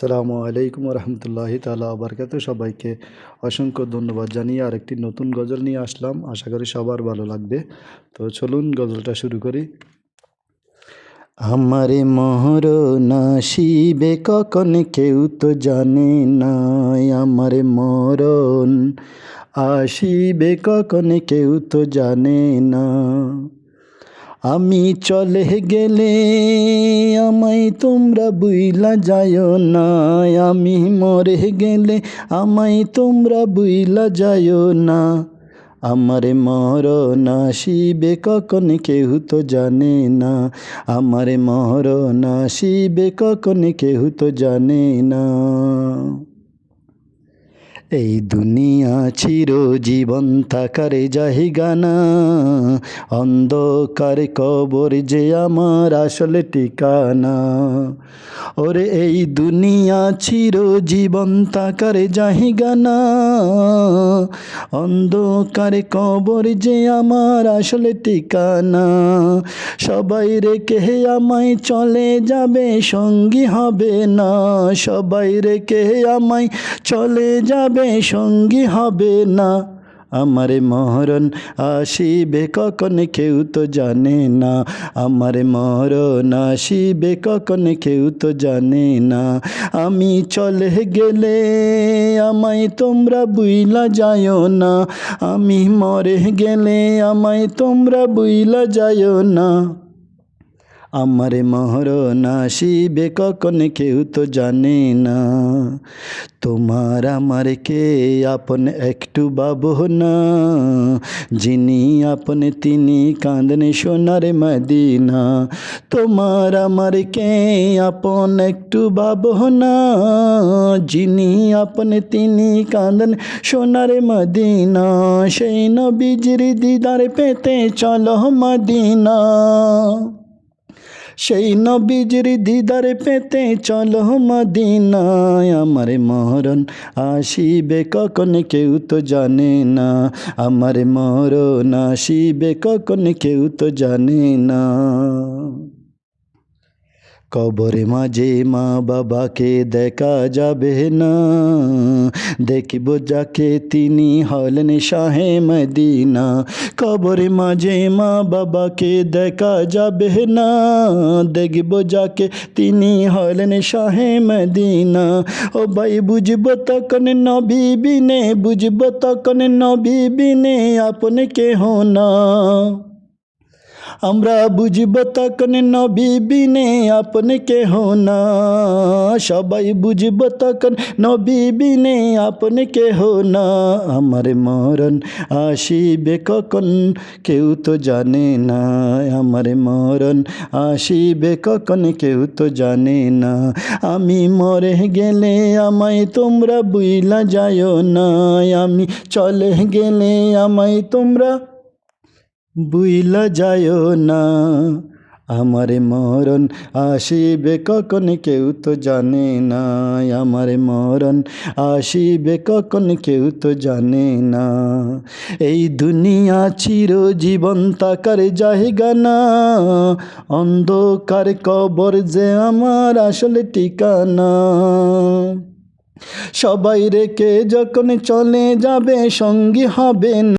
আসসালামু আলাইকুম রহমতুল্লাহি তালা আবরকাত সবাইকে অসংখ্য ধন্যবাদ জানিয়ে আরেকটি নতুন গজল নিয়ে আসলাম। আশা করি সবার ভালো লাগবে। তো চলুন গজলটা শুরু করি। আমারে মোহর নাসিবে কখন কেউ তো জানে না আমারে মরণ আসিবে কখন কেউ তো জানে না। আমি চলে গেলে আমায় তোমরা বুইলা যায় না। আমি মরে গেলে আমায় তোমরা বুইলা যায় না। আমারে মরণ আসিবে কখন কেউ তো জানে না। আমারে মরণ আসিবে কখন কেউ তো জানে না। এই দুনিয়া চির জীবন থাকার জাহিগানা। অন্ধকার কবর যে আমার আসলে ঠিকানা। ওরে এই দুনিয়া চির জীবন থাকার জাহিগানা। অন্ধকার কবর যে আমার আসলে ঠিকানা। সবাই রেখে আমায় চলে যাবে, সঙ্গী হবে না। সবাই রেখে আমায় চলে যাবে সঙ্গী হবে না। আমারে মরণ আসিবে কখন কেউ তো জানে না। আমারে মহরণ আসিবে কখন কেউ তো জানে না। আমি চলে গেলে আমায় তোমরা বুইলা যায় না। আমি মরে গেলে আমায় তোমরা বুইলা যায় না। আমারে মরণ আসিবে কখন কেউ তো জানে না। তোমার আমার কে আপন একটু বাবু না। যিনি আপন তিনি কাঁদনে সোনার মদিনা। তোমার আমার কে আপন একটু বাবু না। যিনি আপন তিনি কাঁদন সোনার মদিনা। সেই নবীজির দিদার পেতে চলো মদিনা। সেই নবীজির দিদার পেতে চলো মদিনায়। আমার মরণ আসিবে কখন কেউ তো জানে না। আমার মরণ আসিবে কখন কেউ তো জানে না। কবরে মাঝে মা বাবাকে দেখা যাবে না। দেখিব যাকে তিনি হলেন শাহে মদিনা। কবরে মাঝে মা বাবাকে দেখা যাবে না। দেখব যাকে তিনি হলেন শাহে মদিনা। ও ভাই, বুঝব তখন নবী বিনে, বুঝব তখন নবী বিনে আপনি কেহ না। আমরা বুঝব তখন নবী বিনে আপনি কেহ না। সবাই বুঝব তখন নবী বিনে আপনি কেহ না। আমার মরণ আসিবে কখন কেউ তো জানে না। আমার মরণ আসিবে কখন কেউ তো জানে না। আমি মরে গেলে আমায় তোমরা বুইলা যায় না। আমি চলে গেলে আমায় তোমরা বুইলা যায় না, আমার মরণ আসিবে কখন কেউ তো জানে না, আমার মরণ আসিবে কখন কেউ তো জানে না। এই দুনিয়া চির জীবন তাকার জায়গা না, অন্ধকার কবর যে আমার আসলে ঠিকানা। সবাই রেখে যখন চলে যাবে সঙ্গী হবে না।